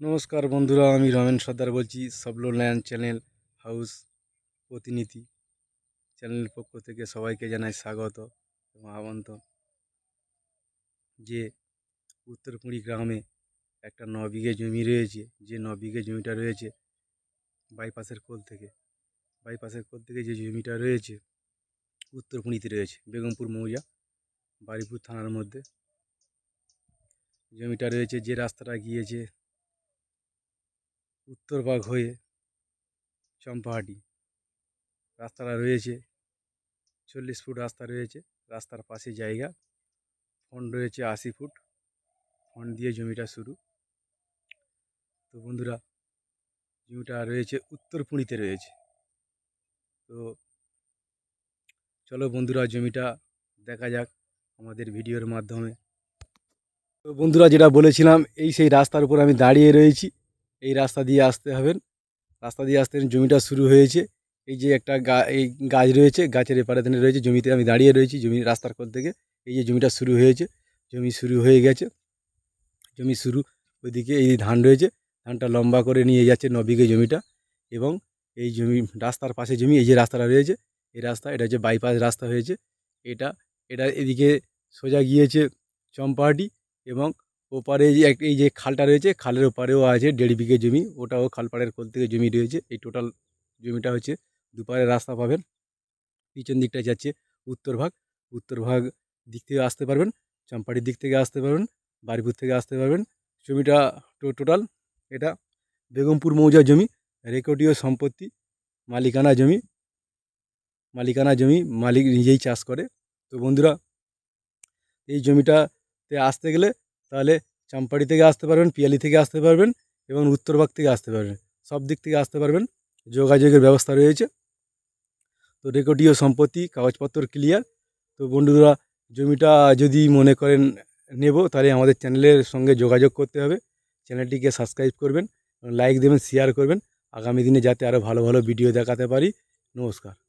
নমস্কার বন্ধুরা, আমি রমেন সর্দার বলছি সবলো ল্যান্ড চ্যানেল হাউস প্রতিনিধি। চ্যানেলের পক্ষ থেকে সবাইকে জানাই স্বাগত এবং আমন্ত্রণ যে উত্তরপুরি গ্রামে একটা ন বিঘে জমি রয়েছে, যে ন বিঘে জমিটা রয়েছে বাইপাসের কোল থেকে। বাইপাসের কোল থেকে যে জমিটা রয়েছে, উত্তরপুরীতে রয়েছে, বেগমপুর, মৌজা, বারিপুর থানার মধ্যে। জমিটা রয়েছে যে রাস্তাটা গিয়েছে উত্তরবাগ হয়ে চম্পাহাটি। রাস্তাটা রয়েছে, চল্লিশ ফুট রাস্তা রয়েছে, রাস্তার পাশে জায়গা। ফন্ড রয়েছে আশি ফুট ফন্ড দিয়ে জমিটা শুরু। তো বন্ধুরা, জমিটা রয়েছে উত্তরপুরীতে রয়েছে। তো চলো বন্ধুরা, জমিটা দেখা যাক আমাদের ভিডিওর মাধ্যমে। তো বন্ধুরা, যেটা বলেছিলাম, এই সেই রাস্তার উপর আমি দাঁড়িয়ে রয়েছি। এই রাস্তা দিয়ে আসতে হবেন রাস্তা দিয়ে আসতে জমিটা শুরু হয়েছে। এই যে একটা গা, এই গাছ রয়েছে, গাছের এপারে ধানে রয়েছে, জমিতে আমি দাঁড়িয়ে রয়েছি, জমি রাস্তার কোল থেকে। এই যে জমিটা শুরু হয়েছে, জমি শুরু হয়ে গেছে। জমি শুরু, ওইদিকে এই ধান রয়েছে, ধানটা লম্বা করে নিয়ে যাচ্ছে ন জমিটা এবং এই জমি, রাস্তার পাশে জমি, এই যে রাস্তাটা রয়েছে, এই রাস্তা, এটা হচ্ছে বাইপাস রাস্তা হয়েছে। এটা এটা এদিকে সোজা গিয়েছে চম্পাহাটি এবং ওপারে এই যে খালটা রয়েছে, খালের ওপারেও আছে দেড় বিঘে জমি। ওটাও খালপাড়ের কোল থেকে জমি রয়েছে। এই টোটাল জমিটা হচ্ছে দুপারে রাস্তা পাবেন। পিছন দিকটা যাচ্ছে উত্তর ভাগ। উত্তর ভাগ দিক থেকে আসতে পারবেন চম্পাটির দিক থেকে আসতে পারবেন, বারিপুর থেকে আসতে পারবেন। জমিটা টোটাল এটা বেগমপুর মৌজা জমি, রেকর্ডীয় সম্পত্তি, মালিকানা জমি। মালিকানা জমি মালিক নিজেই চাষ করে। তো বন্ধুরা, এই জমিটাতে আসতে গেলে তাহলে চাম্পাড়ি থেকে আসতে পারবেন, পিয়ালি থেকে আসতে পারবেন এবং উত্তরবাগ থেকে আসতে পারবেন। সব দিক থেকে আসতে পারবেন। যোগাযোগের ব্যবস্থা রয়েছে। তো রেকর্ডীয় সম্পত্তি, কাগজপত্র ক্লিয়ার তো বন্ধুরা, জমিটা যদি মনে করেন নেব, তাহলে আমাদের চ্যানেলের সঙ্গে যোগাযোগ করতে হবে। চ্যানেলটিকে সাবস্ক্রাইব করবেন লাইক দেবেন শেয়ার করবেন। আগামী দিনে যাতে আরও ভালো ভালো ভিডিও দেখাতে পারি। নমস্কার।